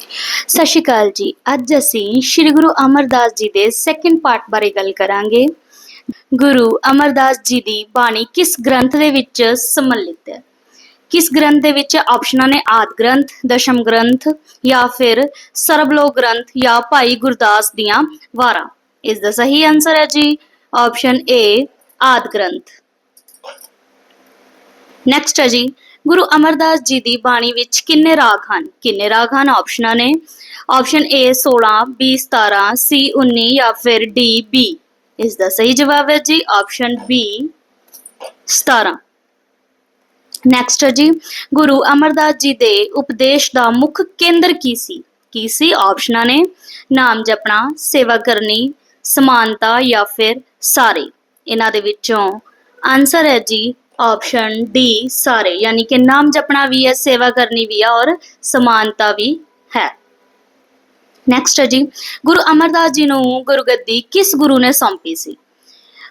ਸਤਿ ਸ਼੍ਰੀ ਅਕਾਲ ਜੀ। ਅੱਜ ਅਸੀਂ ਸ੍ਰੀ ਗੁਰੂ ਅਮਰਦਾਸ ਜੀ ਦੇ ਸੈਕੰਡ ਪਾਰਟ ਬਾਰੇ ਗੱਲ ਕਰਾਂਗੇ। ਗੁਰੂ ਅਮਰਦਾਸ ਜੀ ਦੀ ਬਾਣੀ ਕਿਸ ਗ੍ਰੰਥ ਦੇ ਵਿੱਚ ਸਮਲਿਤ ਹੈ? ਕਿਸ ਗ੍ਰੰਥ ਦੇ ਵਿੱਚ ਆਪਸ਼ਨਾਂ ਨੇ ਆਦ ਗ੍ਰੰਥ, ਦਸ਼ਮ ਗ੍ਰੰਥ ਜਾਂ ਫਿਰ ਸਰਬਲੋਕ ਗ੍ਰੰਥ ਜਾਂ ਭਾਈ ਗੁਰਦਾਸ ਦੀਆਂ ਵਾਰਾਂ? ਇਸ ਦਾ ਸਹੀ ਆਨਸਰ ਹੈ ਜੀ, ਆਪਸ਼ਨ ਏ ਆਦ ਗ੍ਰੰਥ। ਨੈਕਸਟ ਹੈ ਜੀ ਗੁਰੂ ਅਮਰਦਾਸ ਜੀ ਦੀ ਬਾਣੀ ਵਿੱਚ ਕਿੰਨੇ ਰਾਗ ਹਨ? ਕਿੰਨੇ ਰਾਗ ਹਨ? ਆਪਸ਼ਨਾਂ ਨੇ। ਆਪਸ਼ਨ A 16 B 17 C 19 ਜਾਂ ਫਿਰ D, B ਇਸ ਦਾ ਸਹੀ ਜਵਾਬ ਹੈ ਜੀ। ਆਪਸ਼ਨ B 17 ਨੈਕਸਟ ਜੀ, ਗੁਰੂ ਅਮਰਦਾਸ ਜੀ ਦੇ ਉਪਦੇਸ਼ ਦਾ ਮੁੱਖ ਕੇਂਦਰ ਕੀ ਸੀ? ਕੀ ਸੀ? ਆਪਸ਼ਨਾਂ ਨੇ। ਨਾਮ ਜਪਣਾ, ਸੇਵਾ ਕਰਨੀ, ਸਮਾਨਤਾ ਜਾਂ ਫਿਰ ਸਾਰੇ। ਇਹਨਾਂ ਦੇ ਵਿੱਚੋਂ ਆਨਸਰ ਹੈ ਜੀ ਆਪਸ਼ਨ ਡੀ ਸਾਰੇ, ਯਾਨੀ ਕਿ ਨਾਮ ਜਪਣਾ ਵੀ ਹੈ, ਸੇਵਾ ਕਰਨੀ ਵੀ ਹੈ ਔਰ ਸਮਾਨਤਾ ਵੀ ਹੈ। ਨੈਕਸਟ ਹੈ ਜੀ, ਗੁਰੂ ਅਮਰਦਾਸ ਜੀ ਨੂੰ ਗੁਰਗੱਦੀ ਕਿਸ ਗੁਰੂ ਨੇ ਸੌਂਪੀ ਸੀ?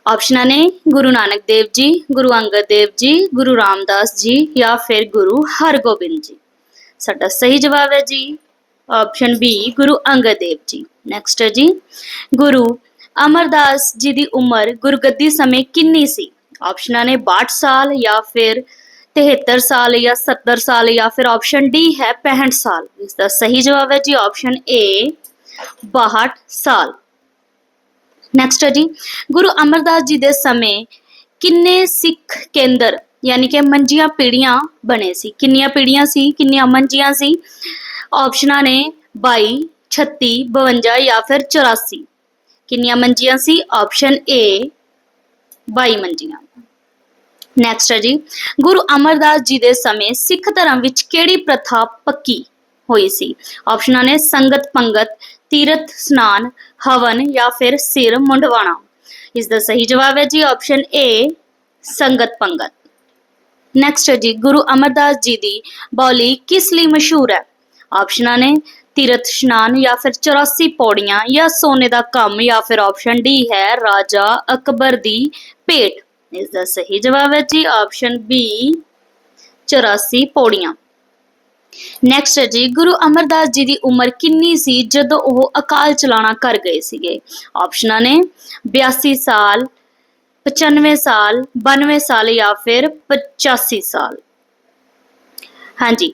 ਆਪਸ਼ਨਾਂ ਨੇ ਗੁਰੂ ਨਾਨਕ ਦੇਵ ਜੀ, ਗੁਰੂ ਅੰਗਦ ਦੇਵ ਜੀ, ਗੁਰੂ ਰਾਮਦਾਸ ਜੀ ਜਾਂ ਫਿਰ ਗੁਰੂ ਹਰਗੋਬਿੰਦ ਜੀ। ਸਾਡਾ ਸਹੀ ਜਵਾਬ ਹੈ ਜੀ। Option B Guru Angad Dev ji. Next ਹੈ ਜੀ, ਗੁਰੂ ਅਮਰਦਾਸ ਜੀ ਦੀ ਉਮਰ ਗੁਰਗੱਦੀ ਸਮੇਂ ਕਿੰਨੀ ਸੀ? ਆਪਸ਼ਨਾਂ ਨੇ 62 ਸਾਲ ਜਾਂ ਫਿਰ 73 ਸਾਲ ਜਾਂ 70 ਸਾਲ ਜਾਂ ਫਿਰ ਆਪਸ਼ਨ ਡੀ ਹੈ 65 ਸਾਲ। ਇਸ ਦਾ ਸਹੀ ਜਵਾਬ ਹੈ ਜੀ ਆਪਸ਼ਨ ਏ 62 ਸਾਲ। ਨੈਕਸਟ ਹੈ ਜੀ, ਗੁਰੂ ਅਮਰਦਾਸ ਜੀ ਦੇ ਸਮੇਂ ਕਿੰਨੇ ਸਿੱਖ ਕੇਂਦਰ ਯਾਨੀ ਕਿ ਮੰਜੀਆਂ ਪੀੜੀਆਂ ਬਣੇ ਸੀ? ਕਿੰਨੀਆਂ ਪੀੜੀਆਂ ਸੀ? ਕਿੰਨੀਆਂ ਮੰਜੀਆਂ ਸੀ? ਆਪਸ਼ਨਾਂ ਨੇ 22 36 52 ਜਾਂ ਫਿਰ 84 ਕਿੰਨੀਆਂ ਮੰਜੀਆਂ ਸੀ? Option A 22 ਮੰਜੀਆਂ। ਨੈਕਸਟ ਹੈ ਜੀ, ਗੁਰੂ ਅਮਰਦਾਸ ਜੀ ਦੇ ਸਮੇਂ ਸਿੱਖ ਧਰਮ ਵਿੱਚ ਕਿਹੜੀ ਪ੍ਰਥਾ ਪੱਕੀ ਹੋਈ ਸੀ? ਆਪਸ਼ਨਾਂ ਨੇ ਸੰਗਤ, ਪੰਗਤ, ਤੀਰਥ, ਸਨਾਨ, ਹਵਨ ਜਾਂ ਫਿਰ ਸਿਰ ਮੁੰਡਵਾਣਾ ਇਸ ਦਾ ਸਹੀ ਜਵਾਬ ਹੈ ਜੀ ਆਪਸ਼ਨ ਏ ਸੰਗਤ, ਪੰਗਤ। ਨੈਕਸਟ ਹੈ ਜੀ, ਗੁਰੂ ਅਮਰਦਾਸ ਜੀ ਦੀ ਬੋਲੀ ਕਿਸ ਲਈ ਮਸ਼ਹੂਰ ਹੈ? ਆਪਸ਼ਨਾਂ ਨੇ ਤੀਰਥ ਇਸ਼ਨਾਨ ਜਾਂ ਫਿਰ 84 ਪੌੜੀਆਂ ਜਾਂ ਸੋਨੇ ਦਾ ਕੰਮ ਜਾਂ ਫਿਰ ਆਪਸ਼ਨ ਡੀ ਹੈ ਰਾਜਾ ਅਕਬਰ ਦੀ ਭੇਟ। ਇਸ ਦਾ ਸਹੀ ਜਵਾਬ ਹੈ ਜੀ ਆਪਸ਼ਨ ਬੀ 84 ਪੌੜੀਆਂ। ਨੈਕਸਟ ਹੈ ਜੀ, ਗੁਰੂ ਅਮਰਦਾਸ ਜੀ ਦੀ ਉਮਰ ਕਿੰਨੀ ਸੀ ਜਦੋਂ ਉਹ ਅਕਾਲ ਚਲਾਣਾ ਕਰ ਗਏ ਸੀਗੇ? ਆਪਸ਼ਨਾਂ ਨੇ 82 ਸਾਲ 95 ਸਾਲ 92 ਸਾਲ ਜਾਂ ਫਿਰ 85 ਸਾਲ। ਹਾਂਜੀ,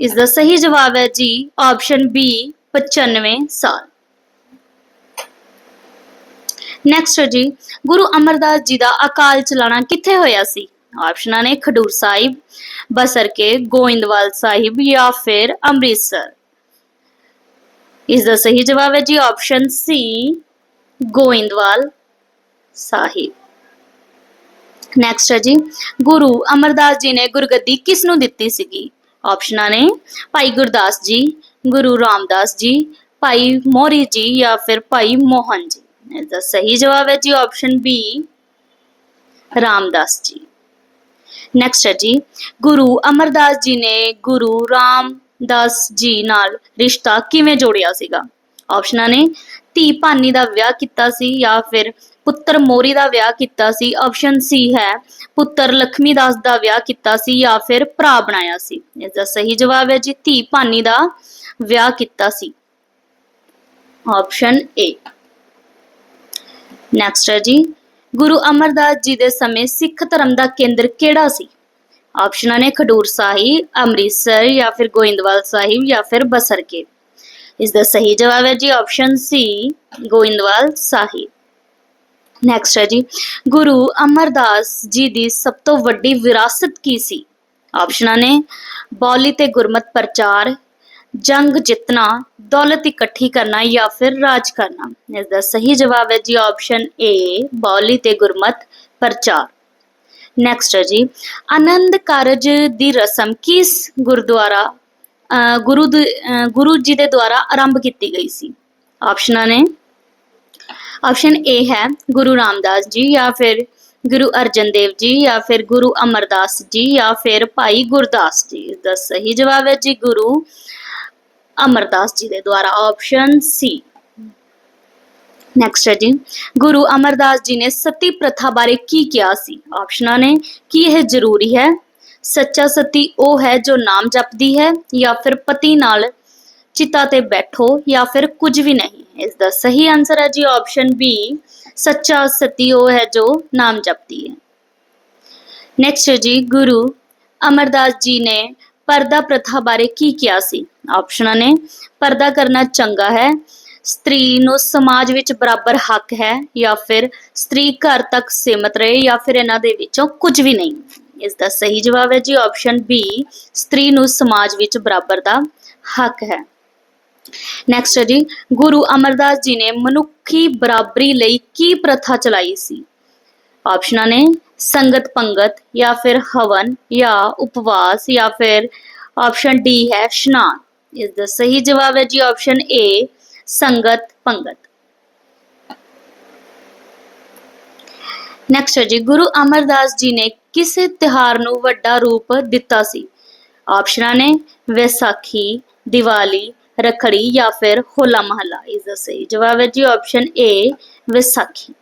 ਇਸ ਦਾ ਸਹੀ ਜਵਾਬ ਹੈ ਜੀ ਆਪਸ਼ਨ ਬੀ 95 ਸਾਲ। ਨੈਕਸਟ ਜੀ, ਗੁਰੂ ਅਮਰਦਾਸ ਜੀ ਦਾ ਅਕਾਲ ਚਲਾਣਾ ਕਿੱਥੇ ਹੋਇਆ ਸੀ? ਆਪਸ਼ਨਾਂ ਨੇ ਖਡੂਰ ਸਾਹਿਬ, ਬਸਰ ਕੇ ਗੋਇੰਦਵਾਲ ਸਾਹਿਬ ਜਾਂ ਫਿਰ ਅੰਮ੍ਰਿਤਸਰ। ਇਸ ਦਾ ਸਹੀ ਜਵਾਬ ਹੈ ਜੀ option C Goindwal Sahib. Next ਹੈ ਜੀ, ਗੁਰੂ ਅਮਰਦਾਸ ਜੀ ਨੇ ਗੁਰਗੱਦੀ ਕਿਸ ਨੂੰ ਦਿੱਤੀ ਸੀਗੀ? ਆਪਸ਼ਨਾਂ ਨੇ ਭਾਈ ਗੁਰਦਾਸ ਜੀ, ਗੁਰੂ ਰਾਮਦਾਸ ਜੀ, ਭਾਈ ਮੋਰੀ ਜੀ ਜਾਂ ਫਿਰ ਭਾਈ ਮੋਹਨ ਜੀ। ਇਸ ਦਾ ਸਹੀ ਜਵਾਬ ਹੈ ਜੀ option B Ramdas ji. Next ਹੈ ਜੀ, ਗੁਰੂ ਅਮਰਦਾਸ ਜੀ ਨੇ ਗੁਰੂ ਰਾਮਦਾਸ ਜੀ ਨਾਲ ਰਿਸ਼ਤਾ ਕਿਵੇਂ ਜੋੜਿਆ ਸੀਗਾ? ਆਪਸ਼ਨਾਂ ਨੇ ਧੀ ਭਾਨੀ ਦਾ ਵਿਆਹ ਕੀਤਾ ਸੀ ਜਾਂ ਫਿਰ ਪੁੱਤਰ ਮੋਰੀ ਦਾ ਵਿਆਹ ਕੀਤਾ ਸੀ। ਆਪਸ਼ਨ ਸੀ ਹੈ ਪੁੱਤਰ ਲਖਮੀ ਦਾਸ ਦਾ ਵਿਆਹ ਕੀਤਾ ਸੀ ਜਾਂ ਫਿਰ ਭਰਾ ਬਣਾਇਆ ਸੀ। ਇਸ ਦਾ ਸਹੀ ਜਵਾਬ ਹੈ ਜੀ, ਧੀ ਭਾਨੀ ਦਾ ਵਿਆਹ ਕੀਤਾ ਸੀ। ਆਪਸ਼ਨ ਏ ਨੈਕਸਟ ਹੈ ਜੀ। ਗੁਰੂ ਅਮਰਦਾਸ ਜੀ ਦੇ ਸਮੇਂ ਸਿੱਖ ਧਰਮ ਦਾ ਕੇਂਦਰ ਕਿਹੜਾ ਸੀ? ਆਪਸ਼ਨਾਂ ਨੇ ਖਡੂਰ ਸਾਹਿਬ, ਅੰਮ੍ਰਿਤਸਰ ਜਾਂ ਫਿਰ ਗੋਇੰਦਵਾਲ ਸਾਹਿਬ ਜਾਂ ਫਿਰ ਬਸਰਕੇ। ਇਸ ਦਾ ਸਹੀ ਜਵਾਬ ਹੈ ਜੀ option C Goindwal Sahib. Next ਹੈ ਜੀ। ਗੁਰੂ ਅਮਰਦਾਸ ਜੀ ਦੀ ਸਭ ਤੋਂ ਵੱਡੀ ਵਿਰਾਸਤ ਕੀ ਸੀ? ਆਪਸ਼ਨਾਂ ਨੇ ਬੌਲੀ ਤੇ ਗੁਰਮਤ ਪ੍ਰਚਾਰ, ਜੰਗ ਜਿੱਤਣਾ ਦੌਲਤ ਇਕੱਠੀ ਕਰਨਾ ਜਾਂ ਫਿਰ ਰਾਜ ਕਰਨਾ? ਇਸ ਦਾ ਸਹੀ ਜਵਾਬ ਹੈ ਜੀ ਆਪਸ਼ਨ ਏ ਬੌਲੀ ਤੇ ਗੁਰਮਤ, ਪ੍ਰਚਾਰ। ਨੈਕਸਟ ਹੈ ਜੀ, ਆਨੰਦ ਕਾਰਜ ਦੀ ਰਸਮ ਕਿਸ ਗੁਰਦੁਆਰਾ ਗੁਰੂ ਦੇ- ਗੁਰੂ ਜੀ ਦੇ ਦੁਆਰਾ ਆਰੰਭ ਕੀਤੀ ਗਈ ਸੀ? ਆਪਸ਼ਨਾਂ ਨੇ। ਆਪਸ਼ਨ ਏ ਹੈ ਗੁਰੂ ਰਾਮਦਾਸ ਜੀ ਜਾਂ ਫਿਰ ਗੁਰੂ ਅਰਜਨ ਦੇਵ ਜੀ ਜਾਂ ਫਿਰ ਗੁਰੂ ਅਮਰਦਾਸ ਜੀ ਜਾਂ ਫਿਰ ਭਾਈ ਗੁਰਦਾਸ ਜੀ। ਇਸ ਦਾ ਸਹੀ ਜਵਾਬ ਹੈ ਜੀ ਗੁਰੂ ਅਮਰਦਾਸ ਜੀ ਦੇ ਦੁਆਰਾ ਆਪਸ਼ਨ ਸੀ ਨੈਕਸਟ ਹੈ ਜੀ। ਗੁਰੂ ਅਮਰਦਾਸ ਜੀ ਨੇ ਸਤੀ ਪ੍ਰਥਾ ਬਾਰੇ ਕੀ ਕਿਹਾ ਸੀ? ਆਪਸ਼ਨਾਂ ਨੇ, ਕੀ ਇਹ ਜ਼ਰੂਰੀ ਹੈ? ਸੱਚਾ ਸਤੀ ਉਹ ਹੈ ਜੋ ਨਾਮ ਜਪਦੀ ਹੈ ਜਾਂ ਫਿਰ ਪਤੀ ਨਾਲ ਚਿਤਾ ਤੇ ਬੈਠੋ ਜਾਂ ਫਿਰ ਕੁਝ ਵੀ ਨਹੀਂ। ਇਸ ਦਾ ਸਹੀ ਆਨਸਰ ਹੈ ਜੀ ਆਪਸ਼ਨ ਬੀ ਸੱਚਾ ਸਤੀ ਉਹ ਹੈ ਜੋ ਨਾਮ ਜਪਦੀ ਹੈ। ਨੈਕਸਟ ਜੀ, ਗੁਰੂ ਅਮਰਦਾਸ ਜੀ ਨੇ ਪਰਦਾ ਪ੍ਰਥਾ ਬਾਰੇ ਕੀ ਕਿਹਾ ਸੀ? ਆਪਸ਼ਨਾਂ ਨੇ, ਪਰਦਾ ਕਰਨਾ ਚੰਗਾ ਹੈ। ਸਤਰੀ ਨੂੰ ਸਮਾਜ ਵਿੱਚ ਬਰਾਬਰ ਹੱਕ ਹੈ ਜਾਂ ਫਿਰ ਸਤਰੀ ਘਰ ਤੱਕ ਸੀਮਤ ਰਹੇ ਜਾਂ ਫਿਰ ਇਹਨਾਂ ਦੇ ਵਿੱਚੋਂ ਕੁਝ ਵੀ ਨਹੀਂ। ਇਸ ਦਾ ਸਹੀ ਜਵਾਬ ਹੈ ਜੀ ਆਪਸ਼ਨ ਬੀ ਸਤਰੀ ਨੂੰ ਸਮਾਜ ਵਿੱਚ ਬਰਾਬਰ ਦਾ ਹੱਕ ਹੈ। ਨੈਕਸਟ ਹੈ ਜੀ, ਗੁਰੂ ਅਮਰਦਾਸ ਜੀ ਨੇ ਮਨੁੱਖੀ ਬਰਾਬਰੀ ਲਈ ਕੀ ਪ੍ਰਥਾ ਚਲਾਈ ਸੀ? ਆਪਸ਼ਨਾਂ ਨੇ ਸੰਗਤ ਪੰਗਤ ਜਾਂ ਫਿਰ ਹਵਨ ਜਾਂ ਉਪਵਾਸ ਜਾਂ ਫਿਰ ਆਪਸ਼ਨ ਡੀ ਹੈ ਇਸ਼ਨਾਨ। ਇਸ ਦਾ ਸਹੀ ਜਵਾਬ ਹੈ ਜੀ ਆਪਸ਼ਨ ਏ ਸੰਗਤ ਨੈਕਸਟ ਹੈ ਜੀ, ਗੁਰੂ ਅਮਰਦਾਸ ਜੀ ਨੇ ਕਿਸ ਤਿਉਹਾਰ ਨੂੰ ਵੱਡਾ ਰੂਪ ਦਿੱਤਾ ਸੀ। ਆਪਸ਼ਨਾਂ ਨੇ ਵਿਸਾਖੀ, ਦੀਵਾਲੀ, ਰਖੜੀ ਜਾਂ ਫਿਰ ਹੋਲਾ ਮਹੱਲਾ। ਇਸ ਦਾ ਸਹੀ ਜਵਾਬ ਹੈ ਜੀ ਆਪਸ਼ਨ ਏ ਵਿਸਾਖੀ।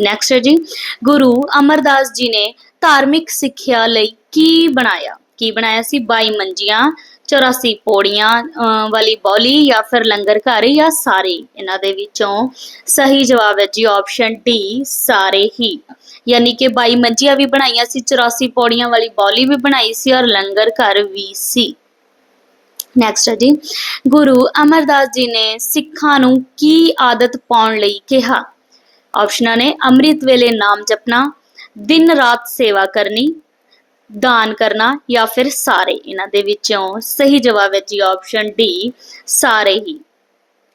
ਨੈਕਸਟ ਹੈ ਜੀ। ਗੁਰੂ ਅਮਰਦਾਸ ਜੀ ਨੇ ਧਾਰਮਿਕ ਸਿੱਖਿਆ ਲਈ ਕੀ ਬਣਾਇਆ? ਕੀ ਬਣਾਇਆ ਸੀ? 22 ਮੰਜੀਆਂ 84 ਪੌੜੀਆਂ ਵਾਲੀ ਬੌਲੀ ਜਾਂ ਫਿਰ ਲੰਗਰ ਘਰ ਜਾਂ ਸਾਰੇ? ਇਹਨਾਂ ਦੇ ਵਿੱਚੋਂ ਸਹੀ ਜਵਾਬ ਹੈ ਜੀ ਆਪਸ਼ਨ ਡੀ ਸਾਰੇ ਹੀ। ਯਾਨੀ ਕਿ 22 ਮੰਜੀਆਂ ਵੀ ਬਣਾਈਆਂ ਸੀ 84 ਪੌੜੀਆਂ ਵਾਲੀ ਬੌਲੀ ਵੀ ਬਣਾਈ ਸੀ ਔਰ ਲੰਗਰ ਘਰ ਵੀ ਸੀ। ਨੈਕਸਟ ਹੈ ਜੀ। ਗੁਰੂ ਅਮਰਦਾਸ ਜੀ ਨੇ ਸਿੱਖਾਂ ਨੂੰ ਕੀ ਆਦਤ ਪਾਉਣ ਲਈ ਕਿਹਾ? ਆਪਸ਼ਨਾਂ ਨੇ ਅੰਮ੍ਰਿਤ ਵੇਲੇ ਨਾਮ ਜਪਣਾ, ਦਿਨ ਰਾਤ ਸੇਵਾ ਕਰਨੀ, ਦਾਨ ਕਰਨਾ ਜਾਂ ਫਿਰ ਸਾਰੇ। ਇਹਨਾਂ ਦੇ ਵਿੱਚੋਂ ਸਹੀ ਜਵਾਬ ਹੈ ਜੀ ਆਪਸ਼ਨ ਡੀ, ਸਾਰੇ ਹੀ।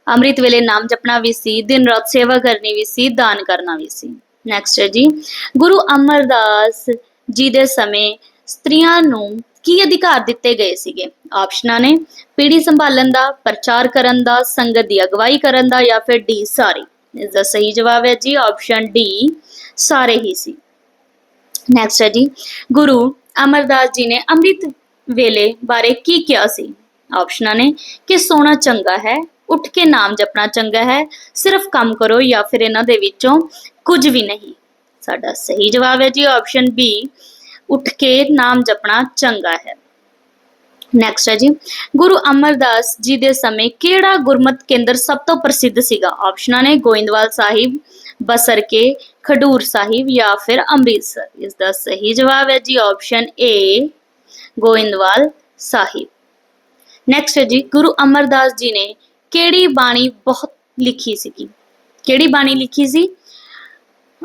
ਅੰਮ੍ਰਿਤ ਵੇਲੇ ਨਾਮ ਜਪਣਾ ਵੀ ਸੀ, ਦਿਨ ਰਾਤ ਸੇਵਾ ਕਰਨੀ ਵੀ ਸੀ, ਦਾਨ ਕਰਨਾ ਵੀ ਸੀ। ਨੈਕਸਟ ਹੈ ਜੀ, ਗੁਰੂ ਅਮਰਦਾਸ ਜੀ ਦੇ ਸਮੇਂ ਸਤਰੀਆਂ ਨੂੰ ਕੀ ਅਧਿਕਾਰ ਦਿੱਤੇ ਗਏ ਸੀਗੇ? ਆਪਸ਼ਨਾਂ ਨੇ ਪੀੜੀ ਸੰਭਾਲਣ ਦਾ, ਪ੍ਰਚਾਰ ਕਰਨ ਦਾ, ਸੰਗਤ ਦੀ ਅਗਵਾਈ ਕਰਨ ਦਾ ਜਾਂ ਫਿਰ ਡੀ, ਸਾਰੇ? ਇਸ ਦਾ ਸਹੀ ਜਵਾਬ ਹੈ ਜੀ ਆਪਸ਼ਨ ਡੀ ਸਾਰੇ ਹੀ ਸੀ। ਨੈਕਸਟ ਹੈ ਜੀ, ਗੁਰੂ ਅਮਰਦਾਸ ਜੀ ਨੇ ਅੰਮ੍ਰਿਤ ਵੇਲੇ ਬਾਰੇ ਕੀ ਕਿਹਾ ਸੀ? ਆਪਸ਼ਨਾਂ ਨੇ, ਕਿ ਸੋਣਾ ਚੰਗਾ ਹੈ, ਉੱਠ ਕੇ ਨਾਮ ਜਪਣਾ ਚੰਗਾ ਹੈ, ਸਿਰਫ ਕੰਮ ਕਰੋ ਜਾਂ ਫਿਰ ਇਹਨਾਂ ਦੇ ਵਿੱਚੋਂ ਕੁਝ ਵੀ ਨਹੀਂ। ਸਾਡਾ ਸਹੀ ਜਵਾਬ ਹੈ ਜੀ ਆਪਸ਼ਨ ਬੀ ਉੱਠ ਕੇ ਨਾਮ ਜਪਣਾ ਚੰਗਾ ਹੈ। ਨੈਕਸਟ ਹੈ ਜੀ। ਗੁਰੂ ਅਮਰਦਾਸ ਜੀ ਦੇ ਸਮੇਂ ਕਿਹੜਾ ਗੁਰਮਤ ਕੇਂਦਰ ਸਭ ਤੋਂ ਪ੍ਰਸਿੱਧ ਸੀਗਾ? ਆਪਸ਼ਨਾਂ ਨੇ ਗੋਇੰਦਵਾਲ ਸਾਹਿਬ ਬਸਰ ਕੇ ਖਡੂਰ ਸਾਹਿਬ ਜਾਂ ਫਿਰ ਅੰਮ੍ਰਿਤਸਰ। ਇਸ ਦਾ ਸਹੀ ਜਵਾਬ ਹੈ ਜੀ option A Goindwal Sahib. Next ਹੈ ਜੀ, ਗੁਰੂ ਅਮਰਦਾਸ ਜੀ ਨੇ ਕਿਹੜੀ ਬਾਣੀ ਬਹੁਤ ਲਿਖੀ ਸੀਗੀ? ਕਿਹੜੀ ਬਾਣੀ ਲਿਖੀ ਸੀ?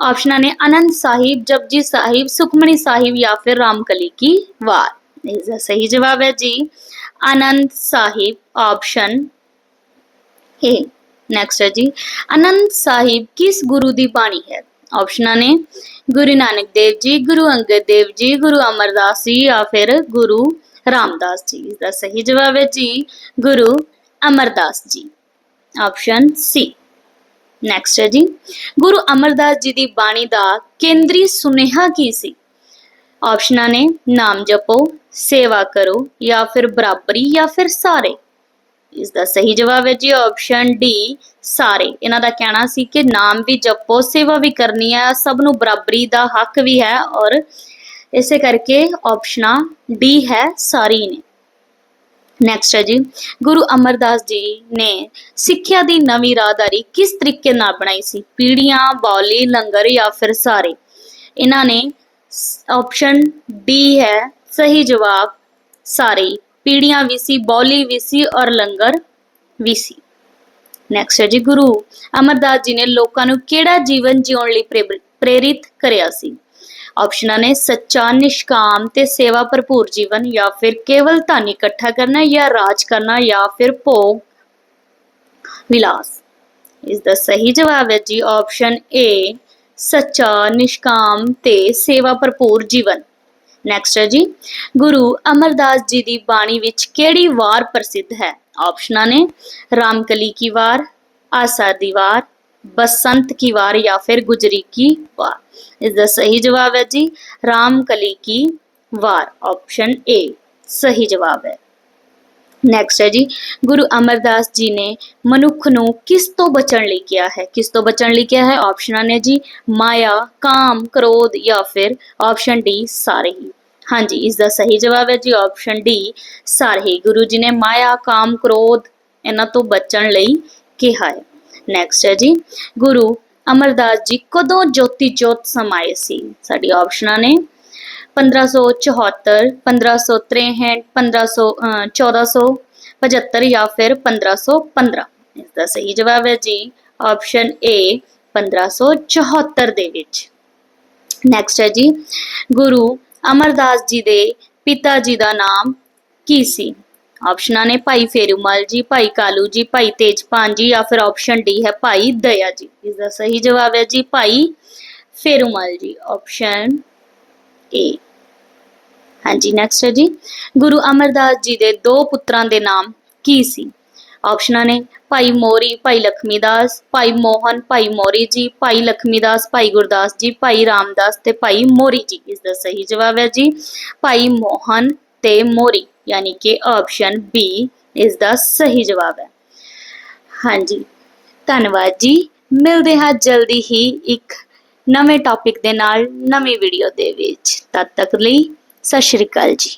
ਆਪਸ਼ਨਾਂ ਨੇ ਅਨੰਦ ਸਾਹਿਬ, ਜਪਜੀ ਸਾਹਿਬ ਸੁਖਮਣੀ ਸਾਹਿਬ ਜਾਂ ਫਿਰ ਰਾਮਕਲੀ ਕੀ ਵਾਰ? ਇਸ ਦਾ ਸਹੀ ਜਵਾਬ ਹੈ ਜੀ। Anand Sahib option A next ਹੈ ਜੀ। ਆਨੰਦ ਸਾਹਿਬ ਕਿਸ ਗੁਰੂ ਦੀ ਬਾਣੀ ਹੈ? ਆਪਸ਼ਨਾਂ ਨੇ, ਗੁਰੂ ਨਾਨਕ ਦੇਵ ਜੀ, ਗੁਰੂ ਅੰਗਦ ਦੇਵ ਜੀ, ਗੁਰੂ ਅਮਰਦਾਸ ਜੀ ਜਾਂ ਫਿਰ ਗੁਰੂ ਰਾਮਦਾਸ ਜੀ। ਇਸ ਦਾ ਸਹੀ ਜਵਾਬ ਹੈ ਜੀ, ਗੁਰੂ ਅਮਰਦਾਸ ਜੀ। ਆਪਸ਼ਨ ਸੀ ਨੈਕਸਟ ਹੈ ਜੀ। ਗੁਰੂ ਅਮਰਦਾਸ ਜੀ ਦੀ ਬਾਣੀ ਦਾ ਕੇਂਦਰੀ ਸੁਨੇਹਾ ਕੀ ਸੀ? ਆਪਸ਼ਨਾਂ ਨੇ ਨਾਮ ਜਪੋ, ਸੇਵਾ ਕਰੋ ਜਾਂ ਫਿਰ ਬਰਾਬਰੀ ਜਾਂ ਫਿਰ ਸਾਰੇ। ਇਸ ਦਾ ਸਹੀ ਜਵਾਬ ਹੈ ਜੀ ਆਪਸ਼ਨ ਡੀ, ਸਾਰੇ। ਇਹਨਾਂ ਦਾ ਕਹਿਣਾ ਸੀ ਕਿ ਨਾਮ ਵੀ ਜਪੋ, ਸੇਵਾ ਵੀ ਕਰਨੀ ਹੈ, ਸਭ ਨੂੰ ਬਰਾਬਰੀ ਦਾ ਹੱਕ ਵੀ ਹੈ ਔਰ ਇਸੇ ਕਰਕੇ ਆਪਸ਼ਨਾਂ ਡੀ ਹੈ, ਸਾਰੀ ਨੇ। ਨੈਕਸਟ ਹੈ ਜੀ, ਗੁਰੂ ਅਮਰਦਾਸ ਜੀ ਨੇ ਸਿੱਖਿਆ ਦੀ ਨਵੀਂ ਰਾਹਦਾਰੀ ਕਿਸ ਤਰੀਕੇ ਨਾਲ ਬਣਾਈ ਸੀ? ਪੀੜੀਆਂ ਬੌਲੀ, ਲੰਗਰ ਜਾਂ ਫਿਰ ਸਾਰੇ। ਇਹਨਾਂ ਨੇ ਆਪਸ਼ਨ ਡੀ ਹੈ। ਸਹੀ ਜਵਾਬ, ਸਾਰੇ ਹੀ। ਪੀੜੀਆਂ ਵੀ ਸੀ ਬੌਲੀ ਲੰਗਰ ਵੀ ਨੈਕਸਟ ਹੈ ਜੀ ਗੁਰੂ। ਅਮਰਦਾਸ ਜੀ ਨੇ ਲੋਕਾਂ ਨੂੰ ਕਿਹੜਾ ਜੀਵਨ ਜਿਉਣ ਲਈ ਪ੍ਰੇਰਿਤ ਕਰਿਆ ਸੀ? ਆਪਸ਼ਨਾਂ ਨੇ ਸੱਚਾ, ਨਿਸ਼ਕਾਮ ਤੇ ਸੇਵਾ ਭਰਪੂਰ ਜੀਵਨ ਜਾਂ ਫਿਰ ਕੇਵਲ ਧਨ ਇਕੱਠਾ ਕਰਨਾ ਜਾਂ ਰਾਜ ਕਰਨਾ ਜਾਂ ਫਿਰ ਭੋਗ ਵਿਲਾਸ। ਇਸ ਦਾ ਸਹੀ ਜਵਾਬ ਹੈ ਜੀ ਆਪਸ਼ਨ ਏ ਸੱਚਾ, ਨਿਸ਼ਕਾਮ ਤੇ ਸੇਵਾ ਭਰਪੂਰ ਜੀਵਨ। ਨੈਕਸਟ ਹੈ ਜੀ, ਗੁਰੂ ਅਮਰਦਾਸ ਜੀ ਦੀ ਬਾਣੀ ਵਿੱਚ ਕਿਹੜੀ ਵਾਰ ਪ੍ਰਸਿੱਧ ਹੈ? ਆਪਸ਼ਨਾਂ ਨੇ, ਰਾਮਕਲੀ ਕੀ ਵਾਰ, ਆਸਾ ਦੀ ਵਾਰ, ਬਸੰਤ ਕੀ ਵਾਰ ਜਾਂ ਫਿਰ ਗੁਜਰੀ ਕੀ ਵਾਰ? ਇਸ ਦਾ ਸਹੀ ਜਵਾਬ ਹੈ ਜੀ, ਰਾਮਕਲੀ ਕੀ ਵਾਰ। ਆਪਸ਼ਨ ਏ ਸਹੀ ਜਵਾਬ ਹੈ। ਨੈਕਸਟ ਹੈ ਜੀ। ਗੁਰੂ ਅਮਰਦਾਸ ਜੀ ਨੇ ਮਨੁੱਖ ਨੂੰ ਕਿਸ ਤੋਂ ਬਚਣ ਲਈ ਕਿਹਾ ਹੈ? ਕਿਸ ਤੋਂ ਬਚਣ ਲਈ ਕਿਹਾ ਹੈ? ਆਪਸ਼ਨਾਂ ਨੇ ਜੀ, ਮਾਇਆ, ਕਾਮ, ਕ੍ਰੋਧ ਜਾਂ ਫਿਰ ਆਪਸ਼ਨ ਡੀ ਸਾਰੇ ਹੀ। ਹਾਂਜੀ, ਇਸ ਦਾ ਸਹੀ ਜਵਾਬ ਹੈ ਜੀ ਆਪਸ਼ਨ ਡੀ ਸਾਰੇ ਹੀ। ਗੁਰੂ ਜੀ ਨੇ ਮਾਇਆ, ਕਾਮ, ਕ੍ਰੋਧ ਇਹਨਾਂ ਤੋਂ ਬਚਣ ਲਈ ਕਿਹਾ ਹੈ। ਨੈਕਸਟ ਹੈ ਜੀ, ਗੁਰੂ ਅਮਰਦਾਸ ਜੀ ਕਦੋਂ ਜੋਤੀ ਜੋਤ ਸਮਾਏ ਸੀ? ਸਾਡੀ ਆਪਸ਼ਨਾਂ ਨੇ 1574 1563 1500 ਅਹ, 1475 ਜਾਂ ਫਿਰ 1515 ਇਸ ਦਾ ਸਹੀ ਜਵਾਬ ਹੈ ਜੀ ਆਪਸ਼ਨ ਏ 1574 ਦੇ ਵਿੱਚ। ਨੈਕਸਟ ਹੈ ਜੀ ਗੁਰੂ ਅਮਰਦਾਸ ਜੀ ਦੇ ਪਿਤਾ ਜੀ ਦਾ ਨਾਮ ਕੀ ਸੀ? ਆਪਸ਼ਨਾਂ ਨੇ ਭਾਈ ਫੇਰੂਮਲ ਜੀ ਭਾਈ ਕਾਲੂ ਜੀ ਭਾਈ ਤੇਜਪਾਨ ਜੀ ਜਾਂ ਫਿਰ ਆਪਸ਼ਨ ਡੀ ਹੈ ਭਾਈ ਦਇਆ ਜੀ। ਇਸ ਦਾ ਸਹੀ ਜਵਾਬ ਹੈ ਜੀ ਭਾਈ ਫੇਰੂਮਲ ਜੀ। ਆਪਸ਼ਨ ਏ ਹਾਂਜੀ ਨੈਕਸਟ ਹੈ ਜੀ। ਗੁਰੂ ਅਮਰਦਾਸ ਜੀ ਦੇ ਦੋ ਪੁੱਤਰਾਂ ਦੇ ਨਾਮ ਕੀ ਸੀ? ਆਪਸ਼ਨਾਂ ਨੇ, ਭਾਈ ਮੋਰੀ, ਭਾਈ ਲਖਮੀਦਾਸ, ਭਾਈ ਮੋਹਨ, ਭਾਈ ਮੋਰੀ ਜੀ, ਭਾਈ ਲਖਮੀਦਾਸ, ਭਾਈ ਗੁਰਦਾਸ ਜੀ, ਭਾਈ ਰਾਮਦਾਸ ਤੇ ਭਾਈ ਮੋਰੀ ਜੀ। ਇਸ ਦਾ ਸਹੀ ਜਵਾਬ ਹੈ ਜੀ, ਭਾਈ ਮੋਹਨ ਤੇ ਮੋਰੀ। ਯਾਨੀ ਕਿ ਆਪਸ਼ਨ ਬੀ ਇਸ ਦਾ ਸਹੀ ਜਵਾਬ ਹੈ। ਹਾਂਜੀ, ਧੰਨਵਾਦ ਜੀ। ਮਿਲਦੇ ਹਾਂ ਜਲਦੀ ਹੀ ਇੱਕ ਨਵੇਂ ਟੌਪਿਕ ਦੇ ਨਾਲ ਨਵੀਂ ਵੀਡੀਓ ਦੇ ਵਿੱਚ। ਤਦ ਤੱਕ ਲਈ ਸਤਿ ਸ਼੍ਰੀ ਅਕਾਲ ਜੀ।